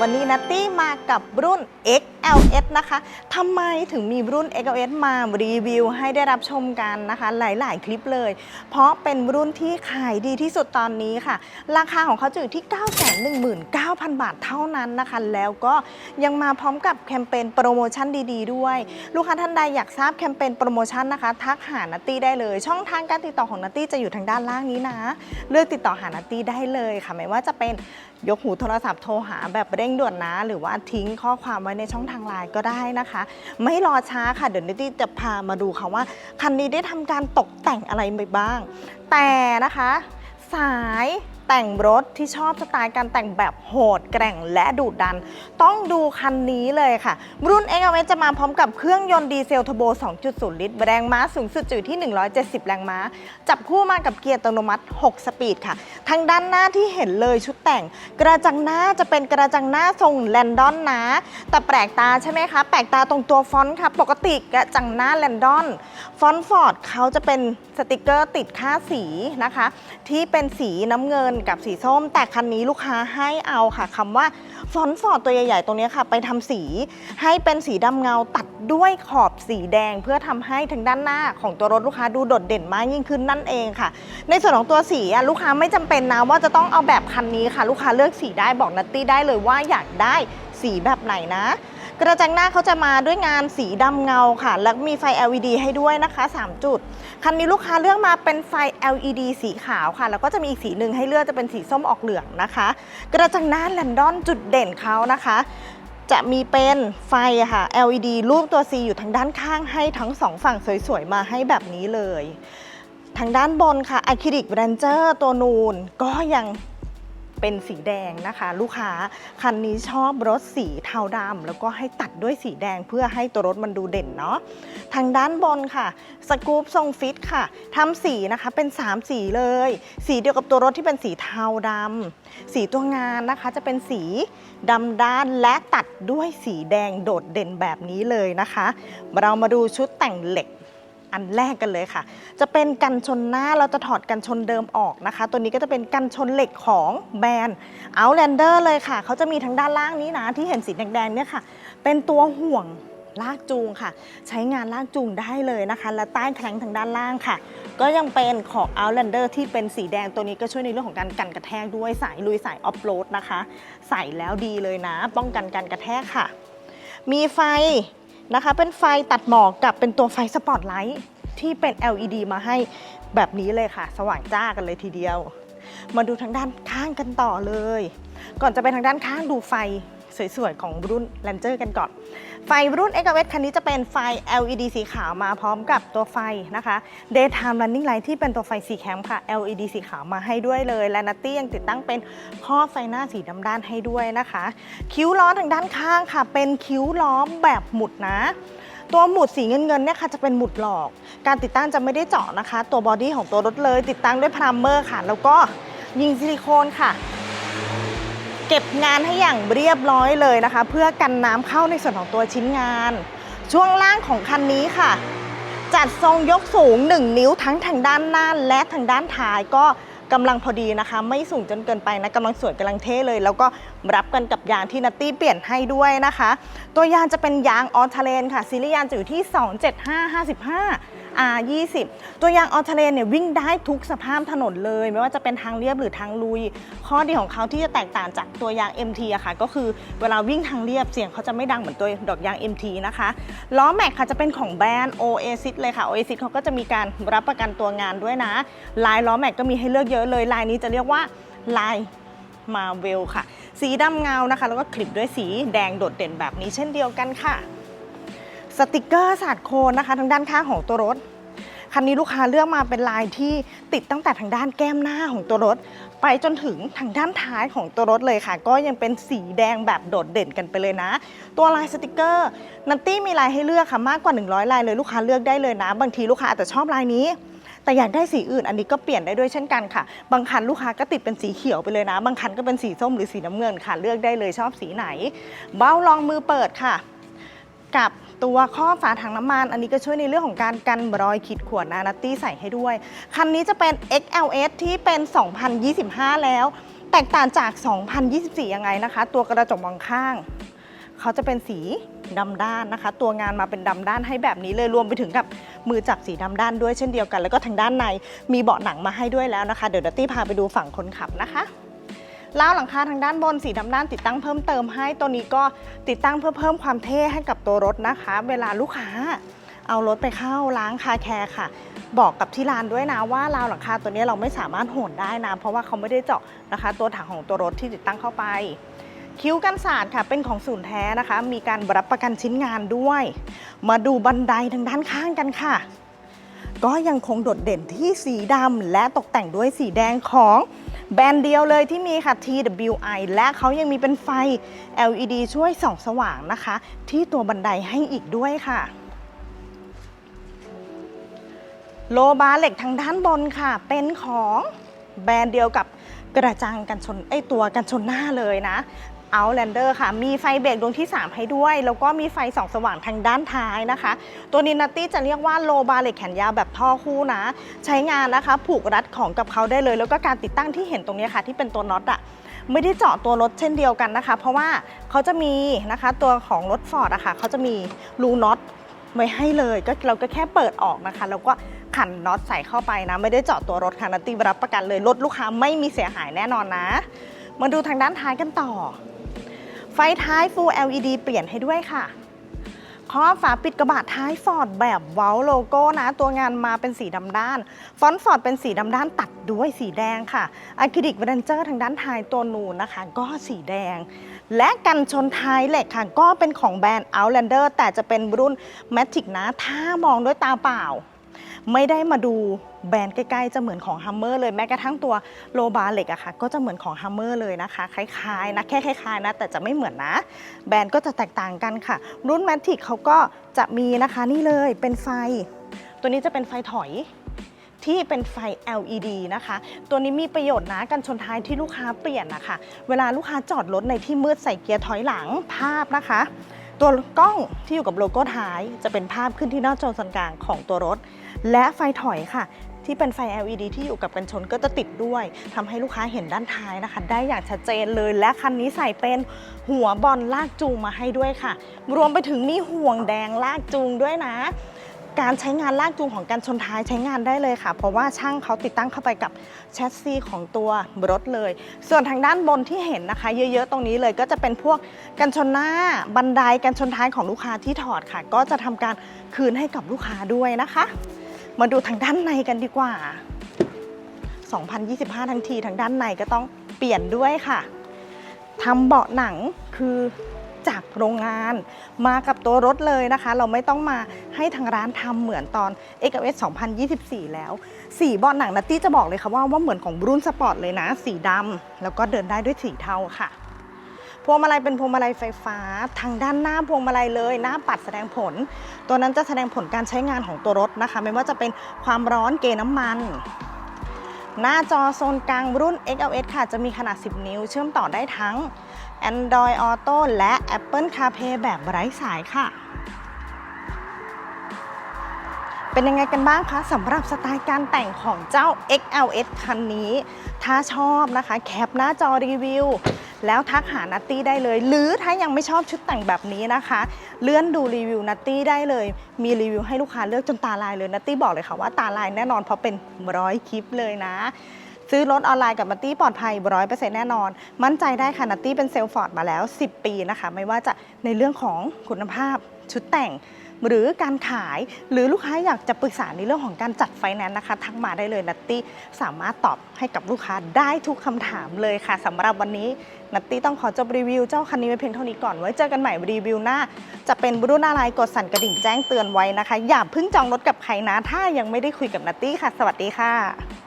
วันนี้นัตตี้มากับรุ่น X XLS นะคะทำไมถึงมีรุ่น XLS มารีวิวให้ได้รับชมกันนะคะ หลาย ๆ คลิปเลย เพราะเป็นรุ่นที่ขายดีที่สุดตอนนี้ค่ะ ราคาของเขาจะอยู่ที่ 919,000 บาทเท่านั้นนะคะ แล้วก็ยังมาพร้อมกับแคมเปญโปรโมชั่นดี ๆ ด้วย ลูกค้าท่านใดอยากทราบแคมเปญโปรโมชั่นนะคะ ทักหานัตตี้ได้เลย ช่องทางการติดต่อของนัตตี้จะอยู่ทางด้านล่างนี้นะ เลือกติดต่อหานัตตี้ได้เลยค่ะ ไม่ว่าจะเป็นยกหูโทรศัพท์โทรหาแบบเร่งด่วนนะ หรือว่าทิ้งข้อความไว้ในช่องทางทางไลน์ก็ได้นะคะ ไม่รอช้าค่ะ เดี๋ยวนิตี้จะพามาดูค่ะว่า คันนี้ได้ทำการตกแต่งอะไรไปบ้าง แต่นะคะ สาย แต่งรถที่ชอบสไตล์การแต่งแบบโหดแกร่งและดุดัน ต้องดูคันนี้เลยค่ะ รุ่น x อ s จะมาพร้อมกับเครื่องยนต์ดีเซลทโบ 2.0 ลิตร แรงม้าสูงสุดอยู่ที่ 170 แรงม้า จับคู่มากับเกียร์อัตโนมัติ 6 สปีดค่ะ ทางด้านหน้าที่เห็นเลยชุดแต่ง กระจังหน้าจะเป็นกระจังหน้าทรงแลนดอนนะ แต่แปลกตาใช่ไหมคะ แปลกตาตรงตัวฟอนต์ค่ะ ปกติกระจังหน้าแลนดอนฟอนต์ฟอร์ดเขาจะเป็นสติกเกอร์ติดค่าสีนะคะ ที่เป็นสีน้ำเงินกับสีส้ม แต่คันนี้ลูกค้าให้เอาค่ะคำว่าฟอนต์ฟอร์ดตัวใหญ่ๆ ตรงนี้ค่ะ ไปทำสีให้เป็นสีดำเงาตัดด้วยขอบสีแดง เพื่อทำให้ทางด้านหน้าของตัวรถลูกค้าดูโดดเด่นมากยิ่งขึ้นนั่นเองค่ะ ในส่วนของตัวสีอะลูกค้าไม่จำเป็นนะว่าจะต้องเอาแบบคันนี้ค่ะ ลูกค้าเลือกสีได้บอกนัตตี้ได้เลยว่าอยากได้สีแบบไหนนะ กระจังหน้าเขาจะมาด้วยงานสีดำเงาค่ะ แล้วมีไฟ LED ให้ด้วยนะคะ 3 จุด คันนี้ลูกค้าเลือกมาเป็นไฟ LED สีขาวค่ะ แล้วก็จะมีอีกสีหนึ่งให้เลือกจะเป็นสีส้มออกเหลืองนะคะ กระจังหน้าแลนดอนจุดเด่นเขานะคะ จะมีเป็นไฟค่ะ LED รูปตัว C อยู่ทางด้านข้างให้ทั้งสองฝั่งสวยๆ มาให้แบบนี้เลย ทางด้านบนค่ะอะคริลิกแรนเจอร์ตัวนูนก็ยัง เป็นสีแดงนะคะ ลูกค้าคันนี้ชอบรถสีเทาดำแล้วก็ให้ตัดด้วยสีแดงเพื่อให้ตัวรถมันดูเด่นเนาะทางด้านบนค่ะสกูปทรงฟิตค่ะทำสีนะคะเป็น 3 สีเลย สีเดียวกับตัวรถที่เป็นสีเทาดำสีตัวงานนะคะจะเป็นสีดำด้านและตัดด้วยสีแดงโดดเด่นแบบนี้เลยนะคะ เรามาดูชุดแต่งเหล็ก อันแรกกันเลยค่ะ จะเป็นกันชนหน้าเราจะถอดกันชนเดิมออกนะคะ ตัวนี้ก็จะเป็นกันชนเหล็กของแบรนด์ Outlander เลยค่ะ เขาจะมีทางด้านล่างนี้นะที่เห็นสีแดงๆเนี่ยค่ะ เป็นตัวห่วงลากจูงค่ะ ใช้งานลากจูงได้เลยนะคะ และใต้แครงทางด้านล่างค่ะ ก็ยังเป็นของ Outlander ที่เป็นสีแดงตัวนี้ก็ช่วยในเรื่องของการกันกระแทกด้วยสายลุยสายออฟโรดนะคะ ใส่แล้วดีเลยนะ ป้องกันการกระแทกค่ะ มีไฟ นะคะ เป็นไฟตัดหมอกกับเป็นตัวไฟสปอตไลท์ที่เป็น LED มาให้แบบนี้เลยค่ะ สว่างจ้ากันเลยทีเดียว มาดูทางด้านข้างกันต่อเลย ก่อนจะไปทางด้านข้างดูไฟ สวยๆ ของรุ่น Ranger กันก่อน ไฟรุ่น x v คันนี้จะเป็นไฟ LED สีขาวมาพร้อมกับตัวไฟนะคะ Daytime Running Light ที่เป็นตัวไฟสีแคมค่ะ LED สีขาวมาให้ด้วยเลย และนัตตี้ยังติดตั้งเป็นข้อไฟหน้าสีดำด้านให้ด้วยนะคะ คิ้วล้อทางด้านข้างค่ะ เป็นคิ้วล้อแบบหมุดนะตัวหมุดสีเงินเงินๆเนี่ยค่ะจะเป็นหมุดหลอก การติดตั้งจะไม่ได้เจาะนะคะ ตัวบอดี้ของตัวรถเลย ติดตั้งด้วยพรามเมอร์ค่ะ แล้วก็ยิงซิลิโคนค่ะ เก็บงานให้อย่างเรียบร้อยเลยนะคะ เพื่อกันน้ำเข้าในส่วนของตัวชิ้นงาน ช่วงล่างของคันนี้ค่ะ จัดทรงยกสูง 1 นิ้วทั้งทางด้านหน้าและทางด้านท้ายก็กำลังพอดีนะคะ ไม่สูงจนเกินไปนะกำลังสวยกำลังเท่เลย แล้วก็รับกันกับยางที่นัตตี้เปลี่ยนให้ด้วยนะคะ ตัวยางจะเป็นยางออทาเลนค่ะซีรีส์ยางจะอยู่ที่ 27555 R20 ตัวยางออทเลนเนี่ยวิ่งได้ทุกสภาพถนนเลย ไม่ว่าจะเป็นทางเรียบหรือทางลุย ข้อดีของเขาที่จะแตกต่างจากตัวยาง MT อะค่ะ ก็คือเวลาวิ่งทางเรียบเสียงเขาจะไม่ดังเหมือนตัวดอกยาง MT นะคะล้อแม็กค่ะจะเป็นของแบรนด์ Oasis เลยค่ะ Oasis เขาก็จะมีการรับประกันตัวงานด้วยนะลายล้อแม็กก็มีให้เลือกเยอะเลยลายนี้จะเรียกว่าลายมาเวลค่ะ สีดำเงานะคะ แล้วก็คลิปด้วยสีแดงโดดเด่นแบบนี้เช่นเดียวกันค่ะ สติกเกอร์สาดโคนนะคะ ทางด้านข้างของตัวรถ คันนี้ลูกค้าเลือกมาเป็นลายที่ติดตั้งแต่ทางด้านแก้มหน้าของตัวรถ ไปจนถึงทางด้านท้ายของตัวรถเลยค่ะ ก็ยังเป็นสีแดงแบบโดดเด่นกันไปเลยนะ ตัวลายสติกเกอร์นัตตี้มีลายให้เลือกค่ะมากกว่า 100 ลายเลยลูกค้าเลือกได้เลยนะ บางทีลูกค้าอาจจะชอบลายนี้แต่อยากได้สีอื่นอันนี้ก็เปลี่ยนได้ด้วยเช่นกันค่ะ บางคันลูกค้าก็ติดเป็นสีเขียวไปเลยนะ บางคันก็เป็นสีส้มหรือสีน้ำเงินค่ะ เลือกได้เลยชอบสีไหน เบ้ารองมือเปิดค่ะ กับตัวข้อฝาถังน้ำมัน อันนี้ก็ช่วยในเรื่องของการกันรอยขีดข่วนนะนัตตี้ใส่ให้ด้วย คันนี้จะเป็น XLS ที่เป็น 2025 แล้ว แตกต่างจาก 2024 ยังไงนะคะ ตัวกระจกมองข้าง เขาจะเป็นสีดำด้านนะคะ ตัวงานมาเป็นดำด้านให้แบบนี้เลยรวมไปถึงกับมือจับสีดำด้านด้วยเช่นเดียวกัน แล้วก็ทางด้านในมีเบาะหนังมาให้ด้วยแล้วนะคะ เดี๋ยวดัตตี้พาไปดูฝั่งคนขับนะคะ ล้าวหลังคาทางด้านบนสีดำด้านติดตั้งเพิ่มเติมให้ตัวนี้ก็ติดตั้งเพื่อเพิ่มความเท่ให้กับตัวรถนะคะ เวลาลูกค้าเอารถไปเข้าล้างคาแคร์ค่ะ บอกกับที่ร้านด้วยนะว่าราวหลังคาตัวนี้เราไม่สามารถโหนได้นะ เพราะว่าเขาไม่ได้เจาะนะคะ ตัวถังของตัวรถที่ติดตั้งเข้าไป คิ้วกันศาสตร์ค่ะเป็นของศูนย์แท้นะคะ มีการรับประกันชิ้นงานด้วย มาดูบันไดทางด้านข้างกันค่ะ ก็ยังคงโดดเด่นที่สีดำและตกแต่งด้วยสีแดงของแบรนด์เดียวเลยที่มีค่ะ TWI และเขายังมีเป็นไฟ LED ช่วยส่องสว่างนะคะ ที่ตัวบันไดให้อีกด้วยค่ะ โลบาร์เหล็กทางด้านบนค่ะ เป็นของแบรนด์เดียวกับกระจังกันชนไอตัวกันชนหน้าเลยนะ Outlander ค่ะ มีไฟเบรกดวงที่ 3 ให้ด้วย แล้วก็มีไฟสองสว่างทางด้านท้ายนะคะ ตัวนี้นัตตี้จะเรียกว่าโลบาร์เหล็กแขนยาวแบบท่อคู่นะ ใช้งานนะคะผูกรัดของกับเขาได้เลย แล้วก็การติดตั้งที่เห็นตรงนี้ค่ะ ที่เป็นตัวน็อตอะไม่ได้เจาะตัวรถเช่นเดียวกันนะคะ เพราะว่าเขาจะมีนะคะตัวของรถฟอร์ดอะค่ะเขาจะมีรูน็อตไว้ให้เลยก็เราก็แค่เปิดออกนะคะ แล้วก็ขันน็อตใส่เข้าไปนะ ไม่ได้เจาะตัวรถค่ะนัตตี้รับประกันเลยรถลูกค้าไม่มีเสียหายแน่นอนนะ มาดูทางด้านท้ายกันต่อ ไฟท้าย Full LED เปลี่ยนให้ด้วยค่ะครอบฝาปิดกระบะท้ายฟอร์ดแบบเว้าโลโก้นะ ตัวงานมาเป็นสีดำด้าน ฟอนต์ฟอร์ดเป็นสีดำด้านตัดด้วยสีแดงค่ะอะคริลิกเรนเจอร์ทางด้านท้ายตัวนูนนะคะ ก็สีแดง และกันชนท้ายเหล็กค่ะ ก็เป็นของแบรนด์ Outlander แต่จะเป็นรุ่น Matic นะ ถ้ามองด้วยตาเปล่า ไม่ได้มาดูแบรนด์ใกล้ๆ จะเหมือนของ Hummer เลยแม้กระทั่งตัวโลบาร์เล็กอะค่ะ ก็จะเหมือนของ Hummer เลยนะคะ คล้ายๆนะแค่คล้ายๆนะแต่จะไม่เหมือนนะ แบรนด์ก็จะแตกต่างกันค่ะ รุ่น Matic เขาก็จะมีนะคะนี่เลยเป็นไฟ ตัวนี้จะเป็นไฟถอยที่เป็นไฟ LED นะคะ ตัวนี้มีประโยชน์นะกันชนท้ายที่ลูกค้าเปลี่ยนนะคะ เวลาลูกค้าจอดรถในที่มืดใส่เกียร์ถอยหลังภาพนะคะ ตัวกล้องที่อยู่กับโลโก้ท้าย จะเป็นภาพขึ้นที่หน้าจอส่วนกลางของตัวรถ และไฟถอยค่ะ ที่เป็นไฟ LED ที่อยู่กับกันชนก็จะติดด้วยทำให้ลูกค้าเห็นด้านท้ายนะคะ ได้อย่างชัดเจนเลย และคันนี้ใส่เป็นหัวบอลลากจูงมาให้ด้วยค่ะ รวมไปถึงมีห่วงแดงลากจูงด้วยนะการใช้งานลากจูงของการชนท้ายใช้งานได้เลยค่ะ เพราะว่าช่างเขาติดตั้งเข้าไปกับแชสซีของตัวรถเลย ส่วนทางด้านบนที่เห็นนะคะ เยอะๆตรงนี้เลยก็จะเป็นพวกกันชนหน้าบันไดกันชนท้ายของลูกค้าที่ถอดค่ะ ก็จะทำการคืนให้กับลูกค้าด้วยนะคะ มาดูทางด้านในกันดีกว่า 2025 ทั้งทีทางด้านในก็ต้องเปลี่ยนด้วยค่ะทำเบาะหนังคือจากโรงงานมากับตัวรถเลยนะคะ เราไม่ต้องมาให้ทางร้านทำเหมือนตอน x s 2024 แล้ว สีเบาะหนังนัตตี้จะบอกเลยค่ะว่าว่าเหมือนของรุ่นสปอร์ตเลยนะ สีดำแล้วก็เดินได้ด้วยสีเทาค่ะ พวงมาลัยเป็นพวงมาลัยไฟฟ้า ทางด้านหน้าพวงมาลัยเลย หน้าปัดแสดงผล ตัวนั้นจะแสดงผลการใช้งานของตัวรถนะคะ ไม่ว่าจะเป็นความร้อนเกน้ำมัน หน้าจอโซนกลางรุ่น XLS ค่ะ จะมีขนาด 10 นิ้ว เชื่อมต่อได้ทั้ง Android Auto และ Apple CarPlay แบบไร้สายค่ะเป็นยังไงกันบ้างคะสำหรับสไตล์การแต่งของเจ้า XLS คันนี้ ถ้าชอบนะคะ แคปหน้าจอรีวิว แล้วทักหานัตตี้ได้เลย หรือถ้ายังไม่ชอบชุดแต่งแบบนี้นะคะ เลื่อนดูรีวิวนัตตี้ได้เลย มีรีวิวให้ลูกค้าเลือกจนตาลายเลยนัตตี้บอกเลยค่ะว่าตาลายแน่นอนเพราะเป็นร้อยคลิปเลยนะ ซื้อรถออนไลน์กับนัตตี้ปลอดภัยร้อยเปอร์เซ็นต์แน่นอน มั่นใจได้ค่ะนัตตี้เป็นเซลฟอร์ดมาแล้ว 10 ปีนะคะ ไม่ว่าจะในเรื่องของคุณภาพชุดแต่ง หรือการขาย หรือลูกค้าอยากจะปรึกษาในเรื่องของการจัดไฟแนนซ์นะคะ ทักมาได้เลยนัตตี้สามารถตอบให้กับลูกค้าได้ทุกคำถามเลยค่ะสำหรับวันนี้นัตตี้ต้องขอจบรีวิวเจ้าคันนี้ไว้เพียงเท่านี้ก่อนไว้เจอกันใหม่รีวิวหน้า จะเป็นรุ่นอะไรกดสั่นกระดิ่งแจ้งเตือนไว้นะคะ อย่าเพิ่งจองรถกับใครนะถ้ายังไม่ได้คุยกับนัตตี้ค่ะ สวัสดีค่ะ